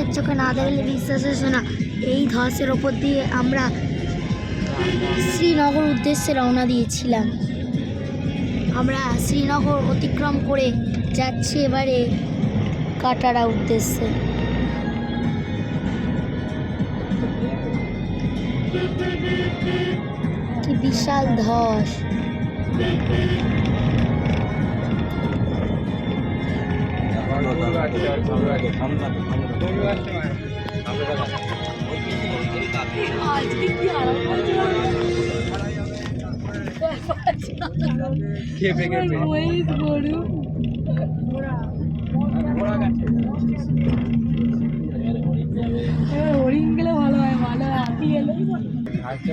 নিজের চোখে না দেখলে বিশ্বাস হচ্ছে না। এই ধসের ওপর দিয়ে আমরা শ্রীনগর উদ্দেশ্যে রওনা দিয়েছিলাম। আমরা শ্রীনগর অতিক্রম করে যাচ্ছি এবারে কাটারা উদ্দেশ্যে। কি বিশাল ধস। খেপে খেপে হরিণ গেলে ভালো হয় ভালো হাতি এলে হাসতে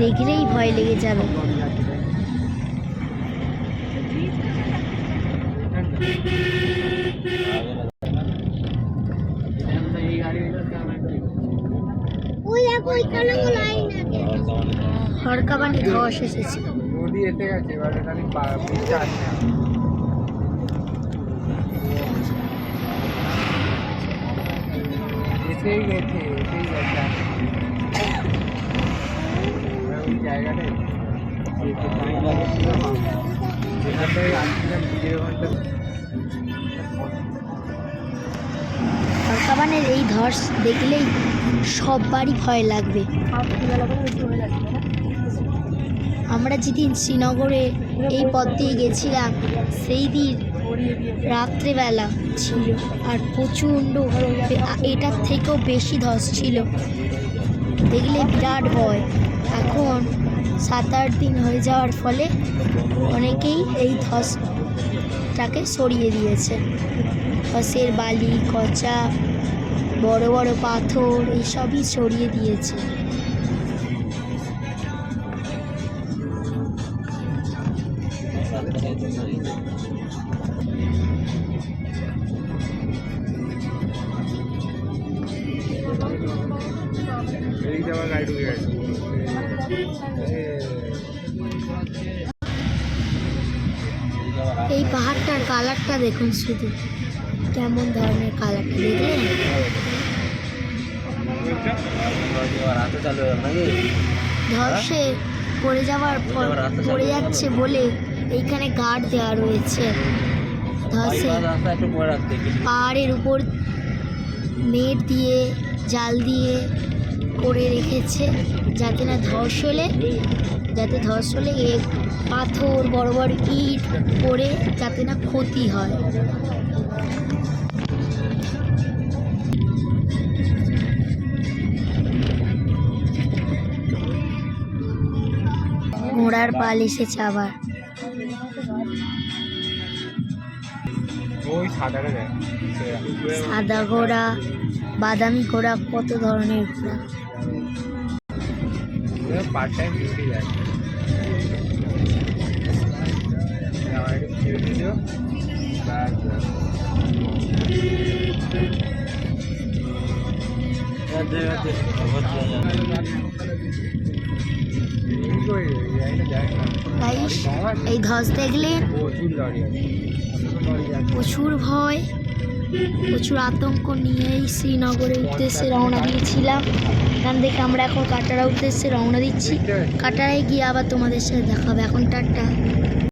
দেখলেই ভয় লেগে যাবে। হরকাবানি ধস এসেছে নদী এসে গেছে এবারে পিঠটা এসেই গেছে। এবার ওই জায়গাটায় যে একটু time লেগেছিল না, যেখান থেকে আসছিলাম দেড় ঘণ্টা। হরকাবানের এই ধস দেখলেই সববারই ভয় লাগবে। আমরা যেদিন শ্রীনগরে এই পথ দিয়ে গেছিলাম সেই দিন রাত্রেবেলা ছিল আর প্রচণ্ড এটার থেকেও বেশি ধস ছিল। দেখলে বিরাট ভয়। এখন সাত আট দিন হয়ে যাওয়ার ফলে অনেকেই এই ধসটাকে সরিয়ে দিয়েছে। ধসের বালি, কচা, বড় বড় পাথর, এইসবই সরিয়ে দিয়েছে। এই পাহাড়টার কালারটা দেখুন শুধু। কেমন ধরনের কালারটা, দেখলেন? ধসে পড়ে যাওয়ার পর পড়ে যাচ্ছে বলে এইখানে গার্ড দেওয়া রয়েছে। ধসে পাহাড়ের উপর নেট দিয়ে, জাল দিয়ে করে রেখেছে যাতে না ধস হলে যাতে ধস হলে এ পাথর বড় বড় ইট পড়ে যাতে না ক্ষতি হয়। ঘোড়ার পাল এসেছে আবার। সাদা ঘোড়া বাদামি ঘোড়া কত ধরনের ঘোড়া। পার্ট টাইম ডিউটি যায়। আমার একটু দিল গাইস এই ধস দেখলে প্রচুর ভয়। প্রচুর আতঙ্ক নিয়েই শ্রীনগরের উদ্দেশ্যে রওনা দিয়েছিলাম। এখান থেকে আমরা এখন কাটারা উদ্দেশ্যে রওনা দিচ্ছি। কাটারায় গিয়ে আবার তোমাদের সাথে দেখা হবে এখন টাটা।